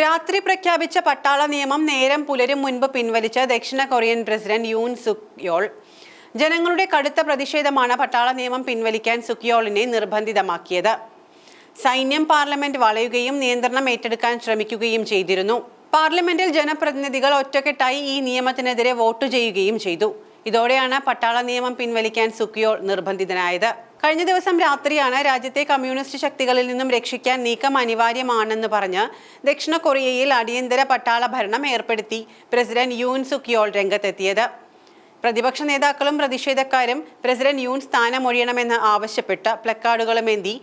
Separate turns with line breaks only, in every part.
രാത്രി പ്രഖ്യാപിച്ച പട്ടാള നിയമം നേരം പുലരും മുൻപ് പിൻവലിച്ച ദക്ഷിണ Korean president Yoon Suk Yeol. ജനങ്ങളുടെ കടുത്ത പ്രതിഷേധമാണ് പട്ടാള നിയമം പിൻവലിക്കാൻ സുക്യോളിനെ നിർബന്ധിതമാക്കിയത്. സൈന്യം പാർലമെന്റ് വളയുകയും നിയന്ത്രണം ഏറ്റെടുക്കാൻ ശ്രമിക്കുകയും ചെയ്തിരുന്നു. പാർലമെന്റിൽ ജനപ്രതിനിധികൾ ഒറ്റക്കെട്ടായി ഈ നിയമത്തിനെതിരെ വോട്ട് ചെയ്യുകയും ചെയ്തു. ഇതോടെയാണ് പട്ടാള നിയമം പിൻവലിക്കാൻ സുക്കിയോൾ നിർബന്ധിതനായത്. കഴിഞ്ഞ ദിവസം രാത്രിയാണ് രാജ്യത്തെ കമ്മ്യൂണിസ്റ്റ് ശക്തികളിൽ നിന്നും രക്ഷിക്കാൻ നീക്കം അനിവാര്യമാണെന്ന് പറഞ്ഞ് ദക്ഷിണ കൊറിയയിൽ അടിയന്തര പട്ടാള ഭരണം ഏർപ്പെടുത്തി പ്രസിഡന്റ് യൂൻ സുക്കിയോൾ രംഗത്തെത്തിയത്. പ്രതിപക്ഷ നേതാക്കളും പ്രതിഷേധക്കാരും പ്രസിഡന്റ് യൂൻ സ്ഥാനമൊഴിയണമെന്ന് ആവശ്യപ്പെട്ട് പ്ലക്കാർഡുകളുമേന്തി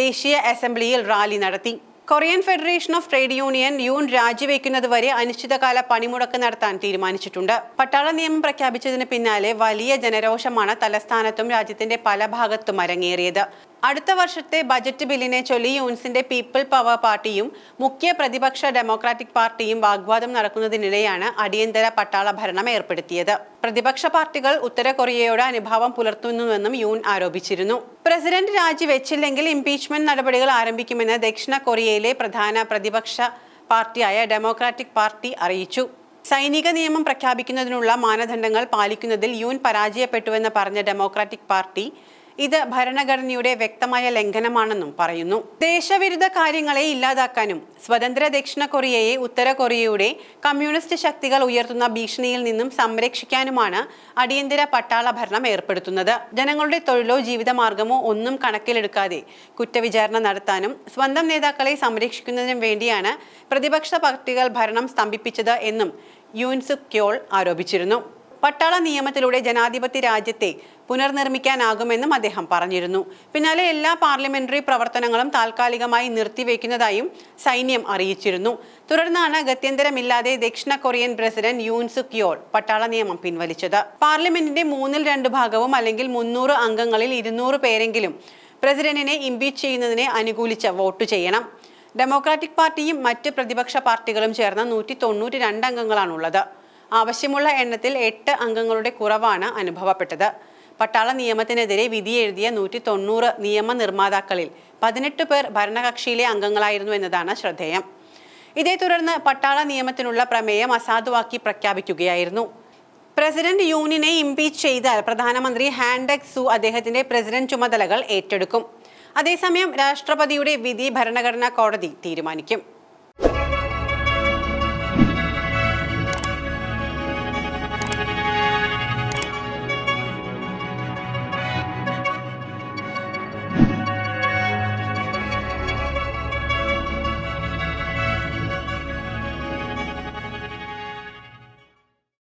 ദേശീയ അസംബ്ലിയിൽ റാലി നടത്തി. Korean federation of trade union Yoon രാജിവെക്കുന്നതുവരെ അനിശ്ചിതകാല പണിമുടക്ക് നടത്താൻ തീരുമാനിച്ചിട്ടുണ്ട്. പട്ടാള നിയമം പ്രഖ്യാപിച്ചതിന് പിന്നാലെ വലിയ ജനരോഷമാണ് തലസ്ഥാനത്തും രാജ്യത്തിന്റെ പല ഭാഗത്തും അരങ്ങേറിയത്. അടുത്ത വർഷത്തെ ബജറ്റ് ബില്ലിനെ ചൊല്ലി യൂൺസിന്റെ പീപ്പിൾ പവർ പാർട്ടിയും മുഖ്യ പ്രതിപക്ഷ ഡെമോക്രാറ്റിക് പാർട്ടിയും വാഗ്വാദം നടക്കുന്നതിനിടെയാണ് അടിയന്തര പട്ടാള ഭരണം ഏർപ്പെടുത്തിയത്. പ്രതിപക്ഷ പാർട്ടികൾ ഉത്തര കൊറിയയോട് അനുഭാവം പുലർത്തുന്നുവെന്നും യൂൺ ആരോപിച്ചിരുന്നു. പ്രസിഡന്റ് രാജിവെച്ചില്ലെങ്കിൽ ഇംപീച്ച്മെന്റ് നടപടികൾ ആരംഭിക്കുമെന്ന് ദക്ഷിണ കൊറിയയിലെ പ്രധാന പ്രതിപക്ഷ പാർട്ടിയായ ഡെമോക്രാറ്റിക് പാർട്ടി അറിയിച്ചു. സൈനിക നിയമം പ്രഖ്യാപിക്കുന്നതിനുള്ള മാനദണ്ഡങ്ങൾ പാലിക്കുന്നതിൽ യൂൻ പരാജയപ്പെട്ടുവെന്ന് പറഞ്ഞ ഡെമോക്രാറ്റിക് പാർട്ടി ഇത് ഭരണഘടനയുടെ വ്യക്തമായ ലംഘനമാണെന്നും പറയുന്നു. ദേശവിരുദ്ധ കാര്യങ്ങളെ ഇല്ലാതാക്കാനും സ്വതന്ത്ര ദക്ഷിണ കൊറിയയെ ഉത്തര കൊറിയയുടെ കമ്മ്യൂണിസ്റ്റ് ശക്തികൾ ഉയർത്തുന്ന ഭീഷണിയിൽ നിന്നും സംരക്ഷിക്കാനുമാണ് അടിയന്തര പട്ടാള ഭരണം ഏർപ്പെടുത്തുന്നത്. ജനങ്ങളുടെ തൊഴിലോ ജീവിതമാർഗമോ ഒന്നും കണക്കിലെടുക്കാതെ കുറ്റവിചാരണ നടത്താനും സ്വന്തം നേതാക്കളെ സംരക്ഷിക്കുന്നതിനും വേണ്ടിയാണ് പ്രതിപക്ഷ പാർട്ടികൾ ഭരണം സ്തംഭിപ്പിച്ചത് എന്നും യൂൻസുക് ക്യോൾ ആരോപിച്ചിരുന്നു. പട്ടാള നിയമത്തിലൂടെ ജനാധിപത്യ രാജ്യത്തെ പുനർനിർമ്മിക്കാനാകുമെന്നും അദ്ദേഹം പറഞ്ഞിരുന്നു. പിന്നാലെ എല്ലാ പാർലമെന്ററി പ്രവർത്തനങ്ങളും താൽക്കാലികമായി നിർത്തിവെക്കുന്നതായും സൈന്യം അറിയിച്ചിരുന്നു. തുടർന്നാണ് ഗത്യന്തരമില്ലാതെ ദക്ഷിണ കൊറിയൻ പ്രസിഡന്റ് യൂൻസുക് യോൾ പട്ടാള നിയമം പിൻവലിച്ചത്. പാർലമെന്റിന്റെ മൂന്നിൽ രണ്ട് ഭാഗവും അല്ലെങ്കിൽ മുന്നൂറ് അംഗങ്ങളിൽ ഇരുന്നൂറ് പേരെങ്കിലും പ്രസിഡന്റിനെ ഇംപീച്ച് ചെയ്യുന്നതിനെ അനുകൂലിച്ച് വോട്ട് ചെയ്യണം. ഡെമോക്രാറ്റിക് പാർട്ടിയും മറ്റ് പ്രതിപക്ഷ പാർട്ടികളും ചേർന്ന നൂറ്റി തൊണ്ണൂറ്റി രണ്ട് അംഗങ്ങളാണുള്ളത്. ആവശ്യമുള്ള എണ്ണത്തിൽ എട്ട് അംഗങ്ങളുടെ കുറവാണ് അനുഭവപ്പെട്ടത്. പട്ടാള നിയമത്തിനെതിരെ വിധി എഴുതിയ നൂറ്റി തൊണ്ണൂറ് നിയമ നിർമ്മാതാക്കളിൽ പതിനെട്ട് പേർ ഭരണകക്ഷിയിലെ അംഗങ്ങളായിരുന്നു എന്നതാണ് ശ്രദ്ധേയം. ഇതേ തുടർന്ന് പട്ടാള നിയമത്തിനുള്ള പ്രമേയം അസാധുവാക്കി പ്രഖ്യാപിക്കുകയായിരുന്നു. പ്രസിഡന്റ് യൂണിനെ ഇംപീച്ച് ചെയ്താൽ പ്രധാനമന്ത്രി ഹാൻഡക് സു അദ്ദേഹത്തിന്റെ പ്രസിഡന്റ് ചുമതലകൾ ഏറ്റെടുക്കും. അതേസമയം രാഷ്ട്രപതിയുടെ വിധി ഭരണഘടനാ കോടതി തീരുമാനിക്കും.